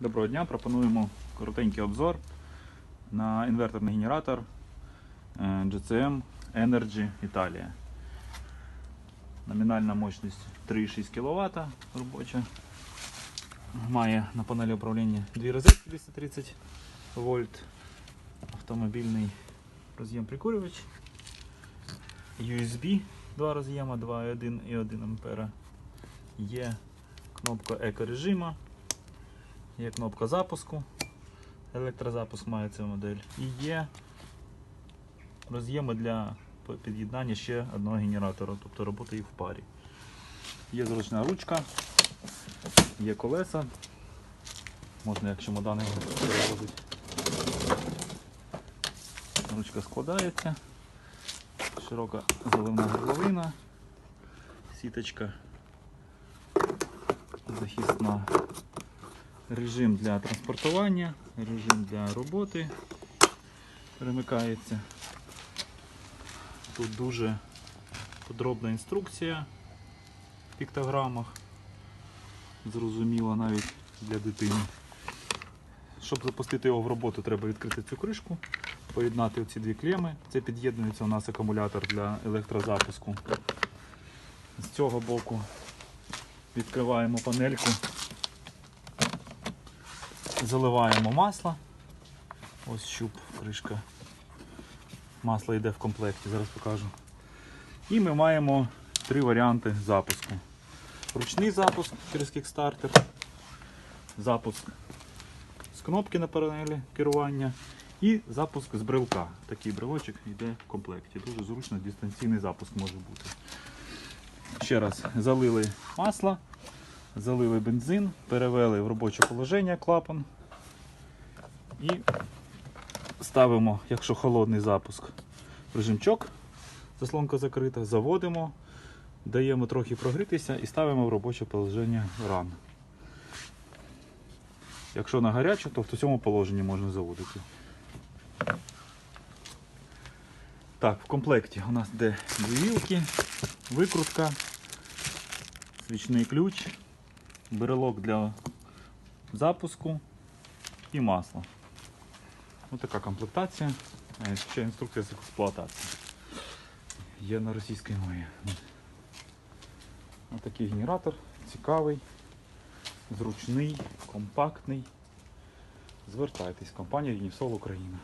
Доброго дня, пропонуємо коротенький обзор на інверторний генератор е, GCM Energy Italia. Номінальна мощність 3,6 кВт робоча. Має на панелі управління дві розетки 230 вольт, автомобільний роз'єм прикурювач, USB, два роз'єма 2,1 і 1 ампера. Є кнопка екорежима. Є кнопка запуску. Електрозапуск має ця модель. І є роз'єми для під'єднання ще одного генератора, тобто роботи їх в парі. Є зручна ручка, є колеса. Можна як чемодани перевозити. Ручка складається. Широка заливна горловина, сіточка захисна режим для транспортування, режим для роботи перемикається. Тут дуже подробна інструкція в піктограмах. Зрозуміла навіть для дитини. Щоб запустити його в роботу, треба відкрити цю кришку, поєднати оці дві клеми. Це під'єднується у нас акумулятор для електрозапуску. З цього боку відкриваємо панельку Заливаємо масло. Ось щуп, кришка. Масло йде в комплекті, зараз покажу. І ми маємо три варіанти запуску. Ручний запуск через кікстартер, запуск з кнопки на панелі керування і запуск з брелка. Такий брелочок йде в комплекті. Дуже зручно дистанційний запуск може бути. Ще раз залили масло. Залили бензин, перевели в робоче положення клапан і ставимо, якщо холодний запуск, режимчок, заслонка закрита, заводимо, даємо трохи прогрітися і ставимо в робоче положення ран. Якщо на гарячу, то в цьому положенні можна заводити. Так, в комплекті у нас йде дві вілки, викрутка, свічний ключ брелок для запуску і масло. Ось така комплектація. Е, Ще інструкція з експлуатації. Є на російській мові. Ось такий генератор, цікавий, зручний, компактний. Звертайтесь, компанія Юнісол Україна.